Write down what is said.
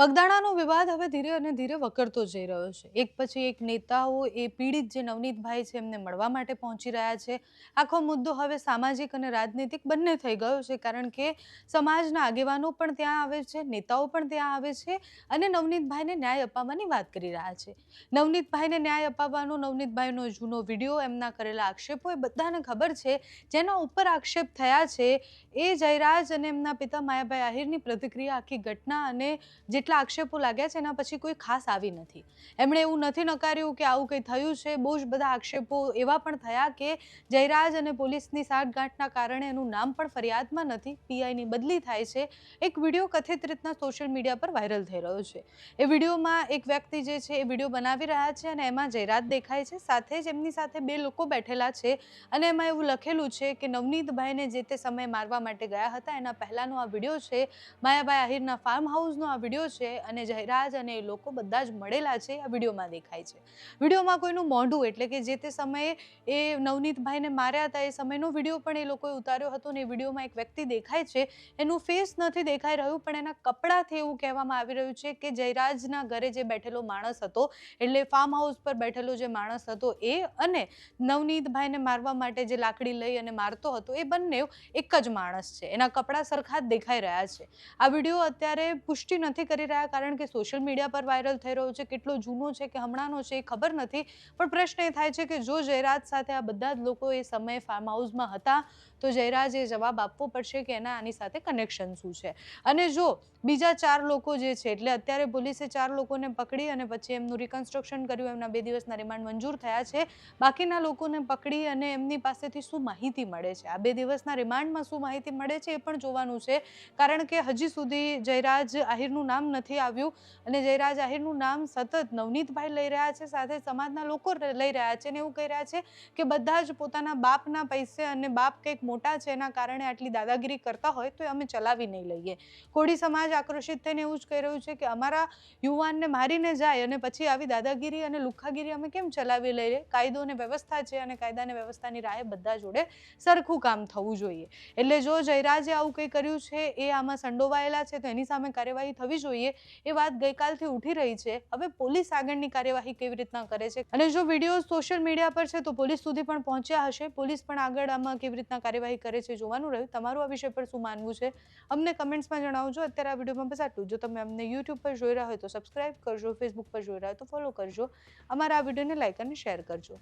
બગદાણાનો વિવાદ હવે ધીરે અને ધીરે વકરતો જઈ રહ્યો છે. એક પછી એક નેતાઓ એ પીડિત જે નવનીતભાઈ છે એમને મળવા માટે પહોંચી રહ્યા છે. આખો મુદ્દો હવે સામાજિક અને રાજનૈતિક બંને થઈ ગયો છે, કારણ કે સમાજના આગેવાનો પણ ત્યાં આવે છે, નેતાઓ પણ ત્યાં આવે છે અને નવનીતભાઈને ન્યાય અપાવવાની વાત કરી રહ્યા છે. નવનીતભાઈને ન્યાય અપાવવાનો, નવનીતભાઈનો જૂનો વીડિયો, એમના કરેલા આક્ષેપો એ બધાને ખબર છે. જેના ઉપર આક્ષેપ થયા છે એ જયરાજ અને એમના પિતા માયાભાઈ આહિરની પ્રતિક્રિયા આખી ઘટના અને જેટલા આક્ષેપો લાગ્યા છે એના પછી કોઈ ખાસ આવી નથી. એમણે એવું નથી નકાર્યું કે આવું કંઈ થયું છે, બહુ જ બધા આક્ષેપો એવા પણ થયા કે જયરાજ અને પોલીસની સાઠગાંઠના કારણે એનું નામ પણ ફરિયાદમાં નથી, પીઆઈની બદલી થાય છે. એક વીડિયો કથિત રીતના સોશિયલ મીડિયા પર વાયરલ થઈ રહ્યો છે. એ વિડીયોમાં એક વ્યક્તિ જે છે એ વીડિયો બનાવી રહ્યા છે અને એમાં જયરાજ દેખાય છે. સાથે જ એમની સાથે બે લોકો બેઠેલા છે અને એમાં એવું લખેલું છે કે નવનીતભાઈને જે તે સમયે મારવા માટે ગયા હતા, એના પહેલાંનો આ વીડિયો છે, માયાભાઈ આહિરના ફાર્મ હાઉસનો આ વીડિયો છે અને જયરાજ અને એ લોકો બધા જ મળેલા છે, આ વિડીયોમાં દેખાય છે. વિડીયોમાં કોઈનું મોઢું એટલે કે જે તે સમયે એ નવનીતભાઈને માર્યા હતા, એ સમયનો વીડિયો પણ એ લોકોએ ઉતાર્યો હતો અને એ વિડીયોમાં એક વ્યક્તિ દેખાય છે. એનું ફેસ નથી દેખાઈ રહ્યું, પણ એના કપડાથી એવું કહેવામાં આવી રહ્યું છે કે જયરાજના ઘરે જે બેઠેલો માણસ હતો, એટલે ફાર્મ હાઉસ પર બેઠેલો જે માણસ હતો એ અને નવનીતભાઈને મારવા માટે જે લાકડી લઈ અને મારતો હતો, એ બંને એક જ માણસ છે. એના કપડાં સરખા જ દેખાઈ રહ્યા છે. આ વીડિયો અત્યારે પુષ્ટિ નથી કરી રહ્યા, કારણ કે સોશિયલ મીડિયા પર વાયરલ થઈ રહ્યો છે, કેટલો જૂનો છે કે હમણાંનો છે એ ખબર નથી. પણ પ્રશ્ન એ થાય છે કે જો જયરાજ સાથે આ બધા જ લોકો એ સમયે ફાર્મ હાઉસમાં હતા, તો જયરાજે જવાબ આપવો પડશે કે એના, આની સાથે કનેક્શન શું છે. અને જો બીજા ચાર લોકો જે છે, એટલે અત્યારે પોલીસે ચાર લોકોને પકડી અને પછી એમનું રિકન્સ્ટ્રક્શન કર્યું, એમના બે દિવસના રિમાન્ડ મંજૂર થયા છે. બાકીના લોકોને પકડી અને એમની પાસેથી શું માહિતી મળે છે? આ બે દિવસના રિમાન્ડમાં શું માહિતી મળે છે એ પણ જોવાનું છે. કારણ કે હજી સુધી જયરાજ આહિરનું નામ નથી આવ્યું. અને જયરાજ આહિરનું નામ સતત નવનીતભાઈ લઈ રહ્યા છે, સાથે સમાજના લોકો લઈ રહ્યા છે અને એવું કહી રહ્યા છે કે બધા જ પોતાના બાપના પૈસે અને બાપ કંઈક મોટા છે એના કારણે આટલી દાદાગીરી કરતા હોય તો અમે ચલાવી નહીં લઈએ. કોળી સમાજ આક્રોશિત થઈને એવું જ કહી રહ્યું છે કે અમારા યુવાનને મારીને જાય અને પછી આવી દાદાગીરી અને લુખ્ખાગીરી અમે કેમ ચલાવી લઈએ? કાયદો અને વ્યવસ્થા છે અને કાયદા અને વ્યવસ્થાની રાહે બધા જોડે સરખું કામ થવું જોઈએ. એટલે જો જયરાજે આવું કંઈ કર્યું છે, એ આમાં સંડોવાયેલા છે, તો એની સામે કાર્યવાહી થવી જોઈએ એ વાત ગઈકાલથી ઉઠી રહી છે. હવે પોલીસ આગળની કાર્યવાહી કેવી રીતના કરે છે? અને જો વીડિયો સોશિયલ મીડિયા પર છે તો પોલીસ સુધી પણ પહોંચ્યા હશે. પોલીસ પણ આગળ આમાં કેવી રીતના કાર્યવાહી કરે છે જોવાનું રહ્યું. તમારું આ વિષય પર શું માનવું છે? અમને કમેન્ટ્સમાં જણાવજો. અત્યારે આ વિડીયોમાં બસ આટલું જો. તમે અમને યુટ્યુબ પર જોઈ રહ્યા હોય તો સબસ્ક્રાઇબ કરજો, ફેસબુક પર જોઈ રહ્યા હોય તો ફોલો કરજો. અમારા આ વિડીયોને લાઇક અને શેર કરજો.